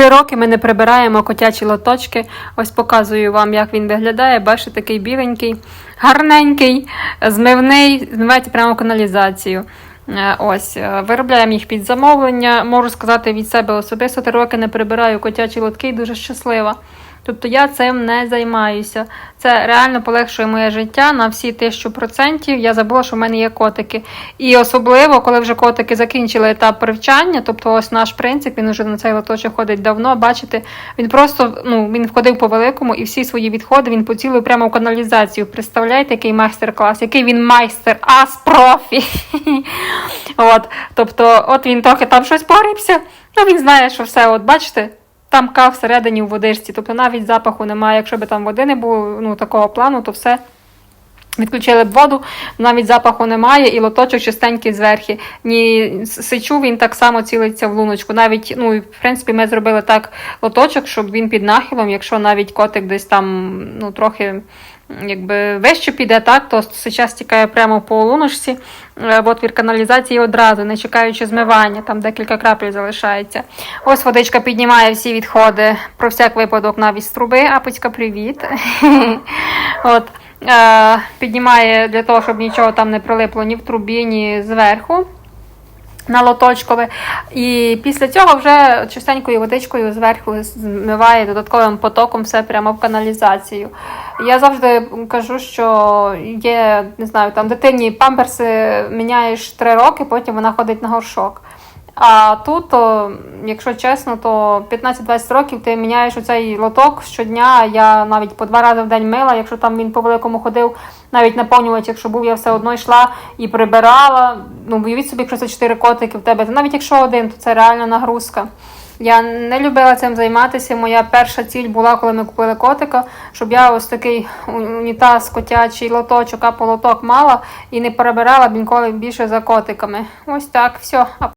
Три роки ми не прибираємо котячі лоточки. Ось показую вам, як він виглядає. Бачите, такий біленький, гарненький, змивний, змивається прямо каналізацію. Е, Ось, е, виробляємо їх під замовлення. Можу сказати від себе особисто, три роки не прибираю котячі лотки і дуже щаслива. Тобто я цим не займаюся. Це реально полегшує моє життя на всі тисячу процентів. Я забула, що в мене є котики. І особливо, коли вже котики закінчили етап привчання, тобто ось наш принцип, він вже на цей лоточок ходить давно. Бачите, він просто ну, він входив по великому і всі свої відходи він поцілив прямо в каналізацію. Представляєте, який майстер-клас, який він майстер, ас профі. От, тобто, от він трохи там щось порипся, ну він знає, що все, от бачите. Там кав всередині у водичці, тобто навіть запаху немає. Якщо б там води не було ну, такого плану, то все. Відключили б воду, навіть запаху немає, і лоточок чистенький зверху. Ні сичу він так само цілиться в луночку. Навіть, ну, в принципі, ми зробили так лоточок, щоб він під нахилом, якщо навіть котик десь там ну, трохи якби вище піде, так, то сича стікає прямо по луночці, е, в отвір каналізації одразу, не чекаючи змивання, там декілька крапель залишається. Ось водичка піднімає всі відходи, про всяк випадок навіть з труби. Апочка, привіт. От. Е, піднімає для того, щоб нічого там не прилипло ні в трубі, ні зверху. На лоточкове. І після цього вже чистенькою водичкою зверху змиває додатковим потоком все прямо в каналізацію. Я завжди кажу, що є, не знаю, там дитині памперси міняєш три роки, потім вона ходить на горшок. А тут, якщо чесно, то 15-20 років ти міняєш оцей лоток щодня. Я навіть по два рази в день мила, якщо там він по великому ходив, навіть наповнювач, якщо був, я все одно йшла і прибирала. Ну, уявіть собі, якщо це 4 котики в тебе, то навіть якщо один, то це реальна нагрузка. Я не любила цим займатися. Моя перша ціль була, коли ми купили котика, щоб я ось такий унітаз, котячий лоточок, а лоток мала і не перебирала б ніколи більше за котиками. Ось так, все.